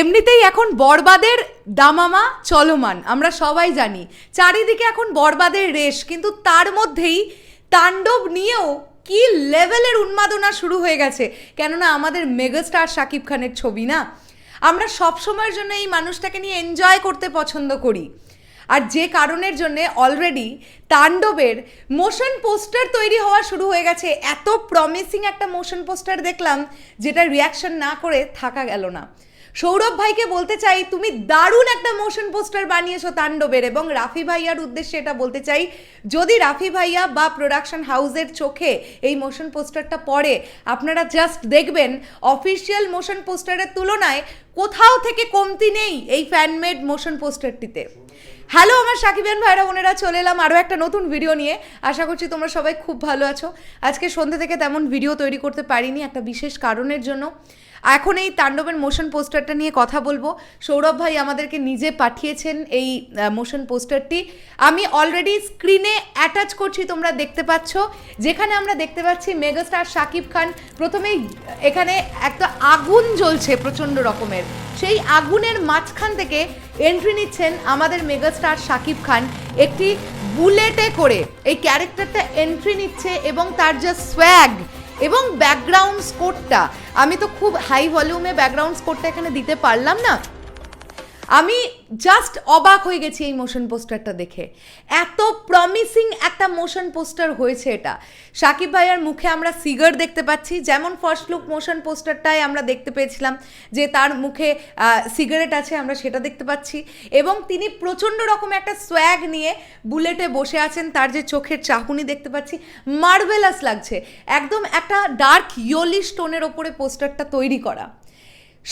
এমনিতেই এখন বরবাদের দামামা চলমান, আমরা সবাই জানি। চারিদিকে এখন বরবাদের রেশ, কিন্তু তার মধ্যেই তাণ্ডব নিয়েও কি লেভেলের উন্মাদনা শুরু হয়ে গেছে। কেননা আমাদের মেগাস্টার শাকিব খানের ছবি না? আমরা সব সময়ের জন্য এই মানুষটাকে নিয়ে এনজয় করতে পছন্দ করি। আর যে কারণের জন্যে অলরেডি তাণ্ডবের মোশন পোস্টার তৈরি হওয়া শুরু হয়ে গেছে। এত প্রমিসিং একটা মোশন পোস্টার দেখলাম, যেটা রিয়াকশন না করে থাকা গেল না। সৌরভ ভাইকে বলতে চাই, তুমি দারুণ একটা মোশন পোস্টার বানিয়েছো তাণ্ডবের এবং রাফি ভাইয়ার উদ্দেশ্যে এটা বলতে চাই, যদি রাফি ভাইয়া বা প্রোডাকশন হাউসের চোখে এই মোশন পোস্টারটা পড়ে, আপনারা জাস্ট দেখবেন অফিসিয়াল মোশন পোস্টারের তুলনায় কোথাও থেকে কমতি নেই এই ফ্যানমেড মোশন পোস্টারটিতে হ্যালো আমার সাকিবেন ভাইরা, বোনেরা, চলে এলাম আরও একটা নতুন ভিডিও নিয়ে। আশা করছি তোমরা সবাই খুব ভালো আছো। আজকে সন্ধ্যে থেকে তেমন ভিডিও তৈরি করতে পারিনি, একটা বিশেষ কারণের জন্য। এখন এই তাণ্ডবের মোশন পোস্টারটা নিয়ে কথা বলব। সৌরভ ভাই আমাদেরকে নিজে পাঠিয়েছেন এই মোশন পোস্টারটি আমি অলরেডি স্ক্রিনে অ্যাটাচ করছি, তোমরা দেখতে পাচ্ছ। যেখানে আমরা দেখতে পাচ্ছি মেগাস্টার শাকিব খান। প্রথমেই এখানে একটা আগুন জ্বলছে প্রচণ্ড রকমের। সেই আগুনের মাঝখান থেকে এন্ট্রি নিচ্ছেন আমাদের মেগাস্টার শাকিব খান। একটি বুলেটে করে এই ক্যারেক্টারটা এন্ট্রি নিচ্ছে এবং তার যে সোয়াগ এবং ব্যাকগ্রাউন্ড স্কোরটা আমি তো খুব হাই ভলিউমে ব্যাকগ্রাউন্ড স্কোরটা এখানে দিতে পারলাম না। আমি জাস্ট অবাক হয়ে গেছি এই মোশন পোস্টারটা দেখে। এত প্রমিসিং একটা মোশন পোস্টার হয়েছে এটা। সাকিব ভাইয়ার মুখে আমরা সিগার দেখতে পাচ্ছি, যেমন ফার্স্ট লুক মোশন পোস্টারটায় আমরা দেখতে পেয়েছিলাম যে তার মুখে সিগারেট আছে, আমরা সেটা দেখতে পাচ্ছি। এবং তিনি প্রচণ্ড রকম একটা সোয়াগ নিয়ে বুলেটে বসে আছেন, তার যে চোখের চাহুনি দেখতে পাচ্ছি। মার্ভেলাস লাগছে। একদম একটা ডার্ক ইয়োলি স্টোনের ওপরে পোস্টারটা তৈরি করা।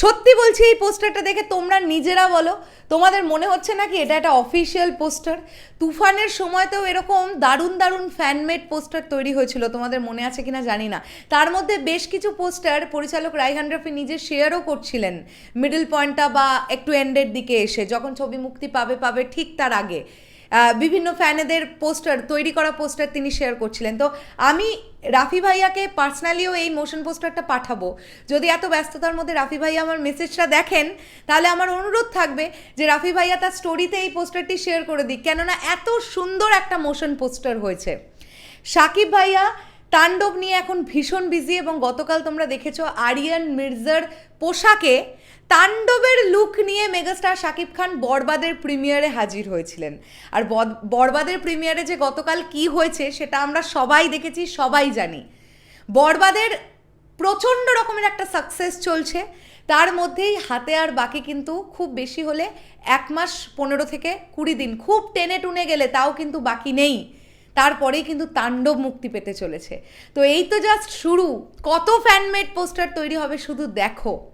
সত্যি বলছি, এই পোস্টারটা দেখে তোমরা নিজেরা বলো। তোমাদের মনে হচ্ছে নাকি এটা একটা অফিসিয়াল পোস্টার? তুফানের সময়তেও এরকম দারুণ দারুণ ফ্যানমেড পোস্টার তৈরি হয়েছিল, তোমাদের মনে আছে কিনা জানি না। তার মধ্যে বেশ কিছু পোস্টার পরিচালক রাইহান রফি নিজে শেয়ারও করছিলেন। মিডল পয়েন্টটা বা একটু এন্ডের দিকে এসে, যখন ছবি মুক্তি পাবে পাবে ঠিক তার আগে। বিভিন্ন ফ্যানেদের পোস্টার, তৈরি করা পোস্টার তিনি শেয়ার করছিলেন। তো আমি রাফি ভাইয়াকে পার্সোনালিও এই মোশন পোস্টারটা পাঠাবো। যদি এত ব্যস্ততার মধ্যে রাফি ভাইয়া আমার মেসেজটা দেখেন, তাহলে আমার অনুরোধ থাকবে যে রাফি ভাইয়া তার স্টোরিতে এই পোস্টারটি শেয়ার করে দিক। কেননা এত সুন্দর একটা মোশন পোস্টার হয়েছে। সাকিব ভাইয়া তাণ্ডব নিয়ে এখন ভীষণ বিজি এবং গতকাল তোমরা দেখেছ আরিয়ান মির্জার পোশাকে তাণ্ডবের লুক নিয়ে মেগাস্টার শাকিব খান বরবাদের প্রিমিয়ারে হাজির হয়েছিলেন। আর বদ- বরবাদের প্রিমিয়ারে যে গতকাল কি হয়েছে সেটা আমরা সবাই দেখেছি, সবাই জানি। বরবাদের প্রচণ্ড রকমের একটা সাকসেস চলছে। তার মধ্যেই হাতে আর বাকি কিন্তু খুব বেশি হলে এক মাস পনেরো থেকে কুড়ি দিন, খুব টেনে টুনে গেলে তাও কিন্তু বাকি নেই। তারপরেই কিন্তু তাণ্ডব মুক্তি পেতে চলেছে। তো এই তো জাস্ট শুরু। কত ফ্যানমেড পোস্টার তৈরি হবে শুধু দেখো।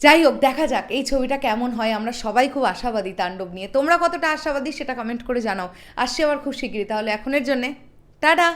যাই হোক, দেখা যাক এই ছবিটা কেমন হয়। আমরা সবাই খুব আশাবাদী তাণ্ডব নিয়ে। তোমরা কতটা আশাবাদী সেটা কমেন্ট করে জানাও। আসছে আবার খুব শিগগিরি তাহলে এখনের জন্যে, টাটা!